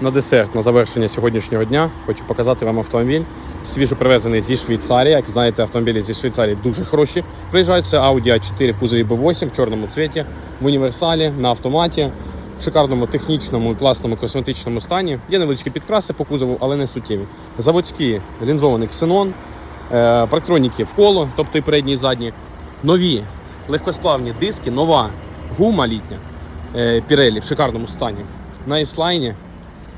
На десерт, на завершення сьогоднішнього дня, хочу показати вам автомобіль. Свіжо привезений зі Швейцарії. Як знаєте, автомобілі зі Швейцарії дуже хороші. Приїжджають це Audi A4 в кузові B8 в чорному цвіті, в універсалі, на автоматі, в шикарному технічному класному косметичному стані. Є невеличкі підкраси по кузову, але не суттєві. Заводські лінзований ксенон, е, парктроніки в коло, тобто і передні, і задні. Нові легкосплавні диски, нова гума літня е, Pirelli в шикарному стані. На іслайні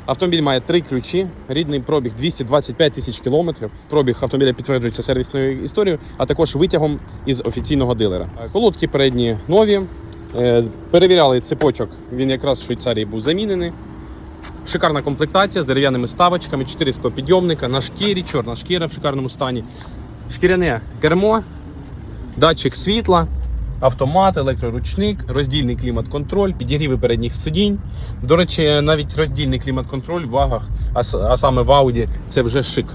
Автомобіль має три ключі, рідний пробіг 225 тисяч кілометрів. Пробіг автомобіля підтверджується сервісною історією, а також витягом із офіційного дилера. Колодки передні нові. Е, Перевіряли цепочок. Він якраз в Швейцарії був замінений. Шикарна комплектація з дерев'яними ставочками, 4 склопідйомника на шкірі, чорна шкіра в шикарному стані. Шкіряне кермо, датчик світла, автомат, електроручник, роздільний клімат-контроль, підігріви передніх сидінь. До речі, навіть роздільний клімат-контроль в вагах, а, саме в Audi, це вже шик.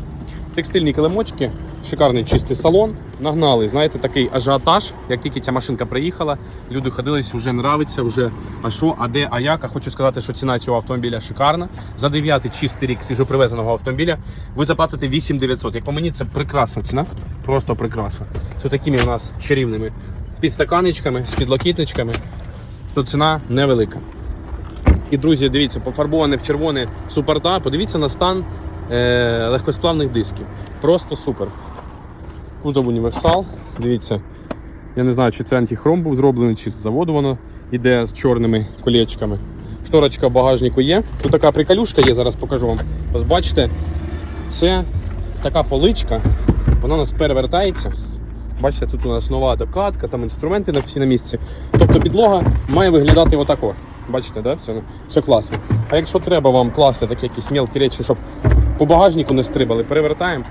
Текстильні килимочки, шикарний чистий салон. Нагнали, знаєте, такий ажіотаж. Як тільки ця машинка приїхала, люди ходились, вже нравиться, вже а що, а де, а як. А хочу сказати, що ціна цього автомобіля шикарна. За 9 чистий рік свіжопривезеного автомобіля ви заплатите 8900. Як по мені, це прекрасна ціна. Просто прекрасна. З такими у нас чарівними підстаканечками, з підлокітничками. То ціна невелика. І, друзі, дивіться, пофарбоване в червоне супорта. Подивіться на стан е, легкосплавних дисків. Просто супер. Кузов універсал. Дивіться, я не знаю, чи це антихром був зроблений, чи з заводу воно йде з чорними колечками. Шторочка в багажнику є. Тут така приколюшка є, зараз покажу вам. Ось бачите, це така поличка, вона у нас перевертається. Бачите, тут у нас нова докатка, там інструменти на всі на місці. Тобто підлога має виглядати отако. Бачите, да? все, все класно. А якщо треба вам класти такі якісь мелкі речі, щоб по багажнику не стрибали, перевертаємо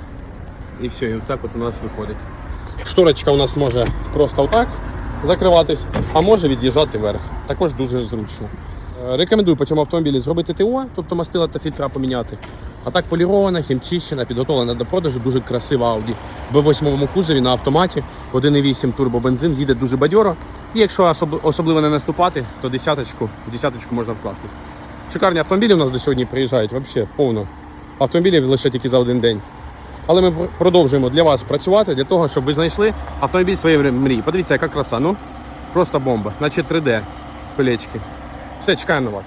і все, і отак от у нас виходить. Шторочка у нас може просто отак закриватись, а може від'їжджати вверх. Також дуже зручно. Рекомендую по цьому автомобілі зробити ТО, тобто мастила та фільтра поміняти. А так полірована, хімчищена, підготовлена до продажу, дуже красива Audi. В восьмому кузові на автоматі 1,8 турбобензин їде дуже бадьоро. І якщо особ- особливо не наступати, то десяточку, десяточку можна вкластись. Шикарні автомобілі у нас до сьогодні приїжджають, взагалі повно. Автомобілів лише тільки за один день. Але ми продовжуємо для вас працювати, для того, щоб ви знайшли автомобіль своєї мрії. Подивіться, яка краса. Ну, просто бомба. Наче 3D колечки. Все, чекаємо на вас.